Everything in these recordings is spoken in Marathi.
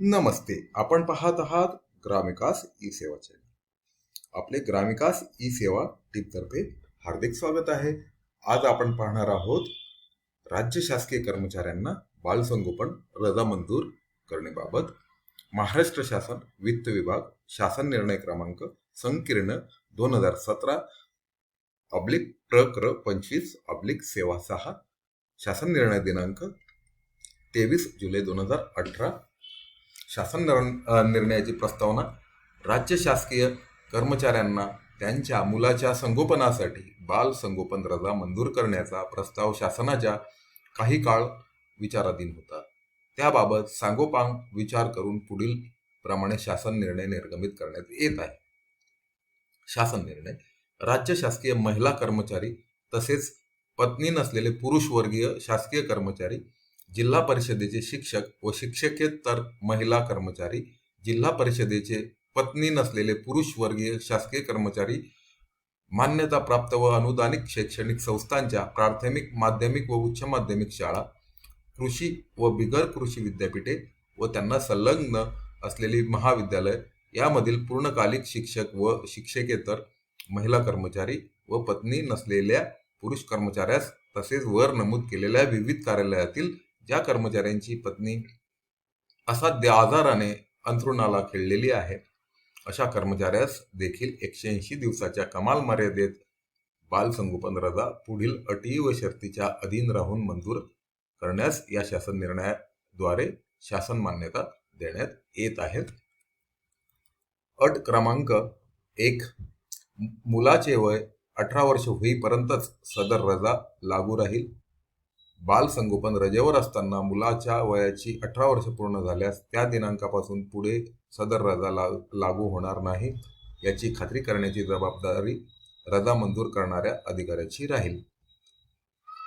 नमस्ते. आपण पाहत आहात ग्रामविकास ई सेवा चॅनल. आपले ग्रामविकास ई सेवा टीमतर्फे हार्दिक स्वागत आहे. आज आपण पाहणार आहोत राज्य शासकीय कर्मचाऱ्यांना बालसंगोपन रजा मंजूर करण्याबाबत महाराष्ट्र शासन वित्त विभाग शासन निर्णय क्रमांक संकीर्ण दोन हजार सतरा अब्लिक प्रक्र पंचवीस अब्लिक सेवा सहा शासन निर्णय दिनांक तेवीस जुलै दोन हजार अठरा शासन निर्णयाची प्रस्तावना राज्य शासकीय कर्मचाऱ्यांना त्यांच्या मुलाच्या संगोपनासाठी बाल संगोपन रजा मंजूर करण्याचा प्रस्ताव शासनाच्या काही काळ विचाराधीन होता. त्याबाबत सांगोपांग विचार करून पुढील प्रमाणे शासन निर्णय निर्गमित करण्यात येत आहे. शासन निर्णय राज्य शासकीय महिला कर्मचारी तसेच पत्नी नसलेले पुरुष वर्गीय शासकीय कर्मचारी जिल्हा परिषदेचे शिक्षक व शिक्षकेतर महिला कर्मचारी जिल्हा परिषदेचे पत्नी नसलेले पुरुष वर्गीय शासकीय कर्मचारी मान्यताप्राप्त व अनुदानित शैक्षणिक संस्थांच्या प्राथमिक माध्यमिक व उच्च माध्यमिक शाळा कृषी व बिगर कृषी विद्यापीठे व त्यांना संलग्न असलेली महाविद्यालय यामधील पूर्णकालिक शिक्षक व शिक्षकेतर महिला कर्मचारी व पत्नी नसलेल्या पुरुष कर्मचाऱ्यास तसेच वर नमूद केलेल्या विविध कार्यालयातील ज्या कर्मचाऱ्यांची पत्नी असाध्य आजाराने अंथरुणाला खेळलेली आहे अशा कर्मचाऱ्यास देखील एकशे ऐंशी दिवसाच्या कमाल मर्यादेत बालसंगोपन रजा पुढील अटी व शर्तीच्या अधीन राहून मंजूर करण्यास या शासन निर्णयाद्वारे शासन मान्यता देण्यात येत आहे. अट क्रमांक एक मुलाचे वय अठरा वर्ष होईपर्यंतच सदर रजा लागू राहील. बालसंगोपन रजेवर असताना मुलाच्या वयाची अठरा वर्ष पूर्ण झाल्यास त्या दिनांकापासून पुढे सदर रजा ला लागू होणार नाही. याची खात्री करण्याची जबाबदारी रजा मंजूर करणाऱ्या अधिकाऱ्याची राहील.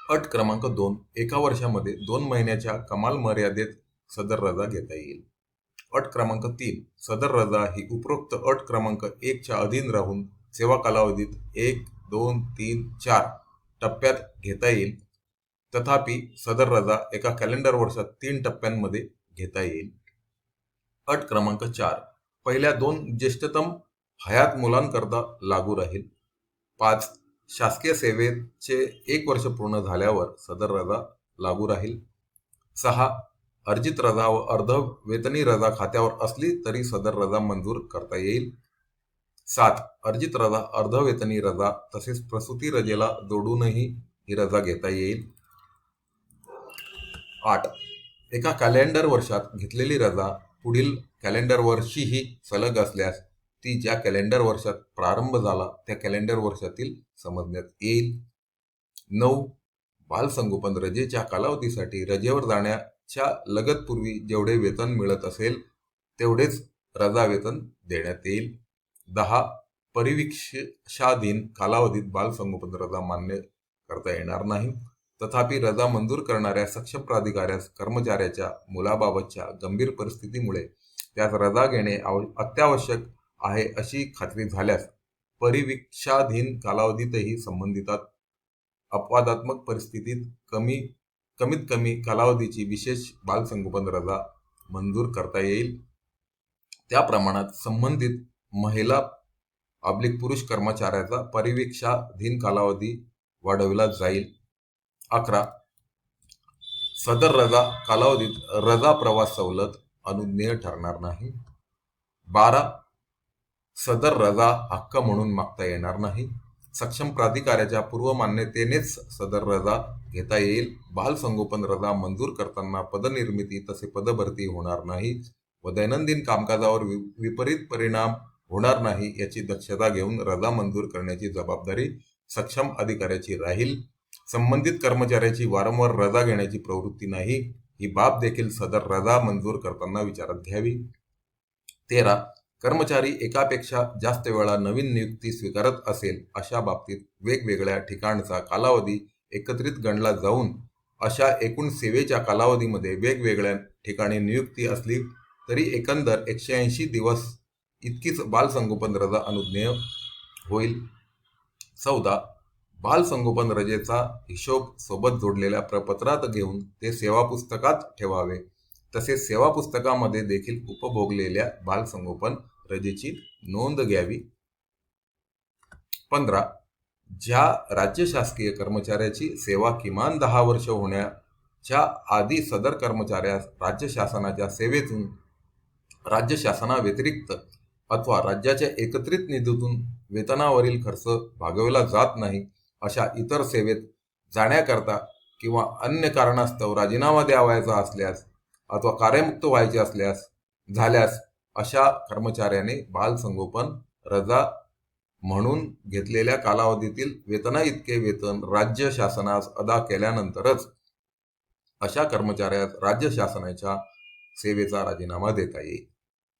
अट क्रमांक दोन. एका वर्षामध्ये दोन महिन्याच्या कमाल मर्यादेत सदर रजा घेता येईल. अट क्रमांक तीन. सदर रजा ही उपरोक्त अट क्रमांक एकच्या अधीन राहून सेवा कालावधीत एक दोन तीन चार टप्प्यात घेता येईल. तथापि सदर रजा एका कॅलेंडर वर्षात तीन टप्प्यांमध्ये घेता येईल. अट क्रमांक चार. पहिल्या दोन ज्येष्ठतम हयात मुलांकरता लागू राहील. पाच शासकीय सेवेचे एक वर्ष पूर्ण झाल्यावर सदर रजा लागू राहील. सहा अर्जित रजा व अर्ध वेतनी रजा खात्यावर असली तरी सदर रजा मंजूर करता येईल. सात अर्जित रजा अर्ध वेतनी रजा तसेच प्रसूती रजेला जोडूनही ही रजा घेता येईल. आठ. एका कॅलेंडर वर्षात घेतलेली रजा पुढील कॅलेंडर वर्षीही सलग असल्यास ती ज्या कॅलेंडर वर्षात प्रारंभ झाला त्या कॅलेंडर वर्षातील समजण्यात येईल. नऊ. बालसंगोपन रजेच्या कालावधीसाठी रजेवर जाण्याच्या लगतपूर्वी जेवढे वेतन मिळत असेल तेवढेच रजा वेतन देण्यात येईल. दहा. परिवीक्षाधीन कालावधीत बालसंगोपन रजा मान्य करता येणार नाही. तथापि रजा मंजूर करणाऱ्या सक्षम प्राधिकाऱ्यास कर्मचाऱ्याच्या मुलाबाबतच्या गंभीर परिस्थितीमुळे त्यास रजा घेणे आव अत्यावश्यक आहे अशी खात्री झाल्यास परिविक्षाधीन कालावधीतही संबंधितात अपवादात्मक परिस्थितीत कमी कमीत कमी कालावधीची विशेष बालसंगोपन रजा मंजूर करता येईल. त्या प्रमाणात संबंधित महिला अब्लिक पुरुष कर्मचाऱ्याचा परिवीक्षाधीन कालावधी वाढविला जाईल. अकरा. सदर रजा कालावधीत रजा प्रवास सवलत अनुज्ञेय ठरणार नाही. बारा. सदर रजा हक्क म्हणून मागता येणार नाही. सक्षम प्राधिकाऱ्याच्या पूर्व मान्यतेनेच सदर रजा घेता येईल. बाल संगोपन रजा मंजूर करताना पदनिर्मिती तसे पदभरती होणार नाही व दैनंदिन कामकाजावर वि- विपरीत परिणाम होणार नाही याची दक्षता घेऊन रजा मंजूर करण्याची जबाबदारी सक्षम अधिकाऱ्याची राहील. संबंधित कर्मचाऱ्याची वारंवार रजा घेण्याची प्रवृत्ती नाही ही बाब देखील सदर रजा मंजूर करताना विचारात घ्यावी. तेरा कर्मचारी एकापेक्षा जास्त वेळा नवीन नियुक्ती स्वीकारत असेल अशा बाबतीत वेगवेगळ्या ठिकाणचा कालावधी एकत्रित गणला जाऊन अशा एकूण सेवेच्या कालावधीमध्ये वेगवेगळ्या ठिकाणी नियुक्ती असली तरी एकंदर एकशे ऐंशी दिवस इतकीच बालसंगोपन रजा अनुज्ञेय होईल. चौदा बालसंगोपन रजेचा हिशोब सोबत जोडलेल्या प्रपत्रात घेऊन ते सेवा पुस्तकात ठेवावे. तसेच सेवा पुस्तकामध्ये देखील उपभोगलेल्या बालसंगोपन रजेची नोंद घ्यावी. पंधरा. ज्या राज्य शासकीय कर्मचाऱ्याची सेवा किमान दहा वर्ष होण्याच्या आधी सदर कर्मचाऱ्यास राज्य शासनाच्या सेवेतून राज्य शासनाव्यतिरिक्त अथवा राज्याच्या एकत्रित निधीतून वेतनावरील खर्च भागवला जात नाही अशा इतर सेवेत जाण्याकरता किंवा अन्य कारणास्तव राजीनामा द्यावायचा असल्यास अथवा कार्यमुक्त व्हायचे असल्यास झाल्यास अशा कर्मचाऱ्याने बालसंगोपन रजा म्हणून घेतलेल्या कालावधीतील वेतना इतके वेतन राज्य शासनास अदा केल्यानंतरच अशा कर्मचाऱ्यास राज्य शासनाच्या सेवेचा राजीनामा देता येईल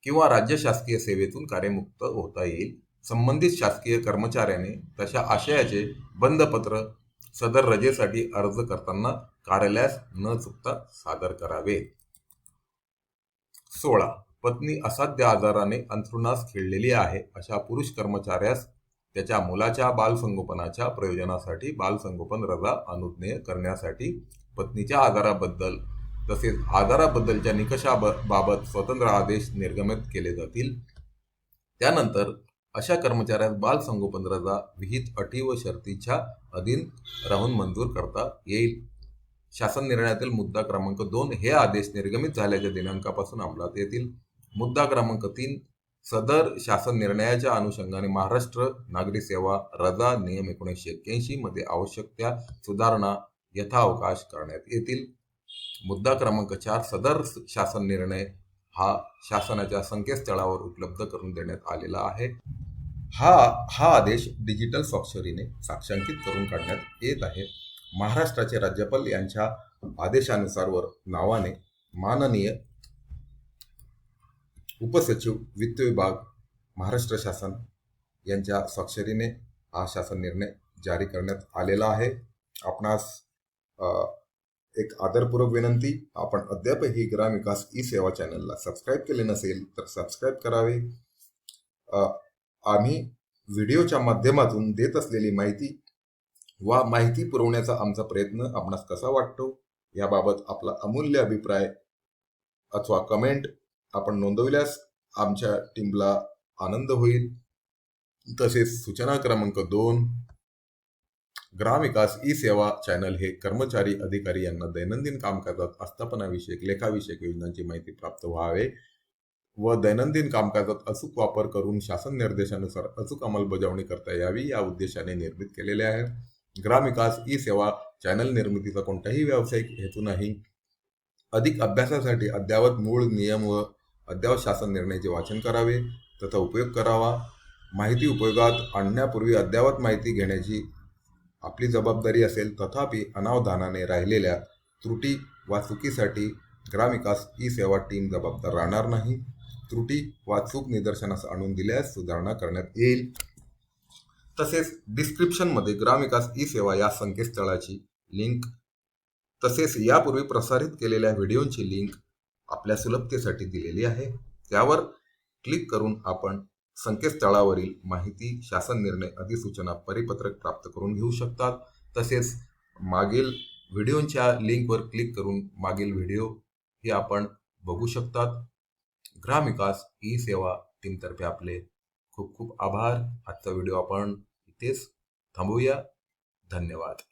किंवा राज्य शासकीय सेवेतून कार्यमुक्त होता येईल. संबंधित शासकीय कर्मचाऱ्याने तशा आशयाचे बंधपत्र सदर रजेसाठी अर्ज करताना कार्यालयास न चुकता सादर करावे. सोळा. पत्नी असाध्य आजाराने अंथरुणास खेळलेली आहे अशा पुरुष कर्मचाऱ्यास त्याच्या मुलाच्या बालसंगोपनाच्या प्रयोजनासाठी बालसंगोपन रजा अनुज्ञेय करण्यासाठी पत्नीच्या आजाराबद्दल तसेच आजाराबद्दलच्या निकषाबाबत स्वतंत्र आदेश निर्गमित केले जातील. त्यानंतर अशा कर्मचाऱ्यास बालसंगोपन रजा विहित अटी व शर्तीच्या अधीन राहून मंजूर करता येईल. शासन निर्णयातील मुद्दा क्रमांक दोन हे आदेश निर्गमित झाल्याच्या दिनांकापासून अंमलात येतील. मुद्दा क्रमांक तीन सदर शासन निर्णयाच्या अनुषंगाने महाराष्ट्र नागरी सेवा रजा नियम एकोणीसशे एक्क्याऐंशी मध्ये आवश्यक त्या सुधारणा यथावकाश करण्यात येतील. मुद्दा क्रमांक चार सदर शासन निर्णय हा शासनाच्या संकेतस्थळावर उपलब्ध करून देण्यात आलेला आहे. हा हा आदेश डिजिटल स्वाक्षरीने साक्षांकित करून काढण्यात येत आहे. महाराष्ट्राचे राज्यपाल यांच्या आदेशानुसार वर नावाने माननीय उपसचिव वित्त विभाग महाराष्ट्र शासन यांच्या स्वाक्षरीने हा शासन निर्णय जारी करण्यात आलेला आहे. आपणास एक आदरपूर्वक विनंती आपण अद्यापही ग्रामविकास ई सेवा चॅनलला सबस्क्राईब केले नसेल तर सबस्क्राईब करावे. आम्ही व्हिडिओच्या माध्यमातून देत असलेली माहिती वा माहिती पुरवण्याचा आमचा प्रयत्न आपणास कसा वाटतो याबाबत आपला अमूल्य अभिप्राय अथवा कमेंट आपण नोंदविल्यास आमच्या टीमला आनंद होईल. तसेच सूचना क्रमांक दोन ग्रामविकास ई सेवा चॅनल हे कर्मचारी अधिकारी यांना दैनंदिन कामकाजात आस्थापनाविषयक लेखाविषयक योजनांची माहिती प्राप्त व्हावे. व दैनंदिन कामकाजात अचूक वापर करून शासन निर्देशानुसार अचूक अंमलबजावणी करता यावी या उद्देशाने निर्मित केलेले आहे ग्रामविकास ई सेवा चॅनल निर्मितीचा कोणताही व्यावसायिक हेतू नाही. अधिक अभ्यासासाठी अद्यावत मूळ नियम व अद्यावत शासन निर्णयाचे वाचन करावे तथा उपयोग करावा. माहिती उपयोगात आणण्यापूर्वी अद्यावत माहिती घेण्याची आपली जबाबदारी असेल तथापि अनावधानाने राहिलेल्या त्रुटी वा चुकीसाठी ग्रामविकास ई सेवा टीम जबाबदार राहणार नाही. त्रुटी वाचूक निदर्शनास आणून दिल्यास सुधारणा करण्यात येईल. तसेच डिस्क्रिप्शनमध्ये ग्रामविकास ई सेवा या संकेतस्थळाची लिंक तसेच यापूर्वी प्रसारित केलेल्या व्हिडिओची लिंक आपल्या सुलभतेसाठी दिलेली आहे. त्यावर क्लिक करून आपण संकेतस्थळावरील माहिती शासन निर्णय अधिसूचना परिपत्रक प्राप्त करून घेऊ शकतात. तसेच मागील व्हिडिओच्या लिंकवर क्लिक करून मागील व्हिडिओ हे आपण बघू शकतात. ग्रामविकास ई सेवा टीमतर्फे आपले खूप खूप आभार. आजचा व्हिडिओ आपण इथेच थांबवूया. धन्यवाद.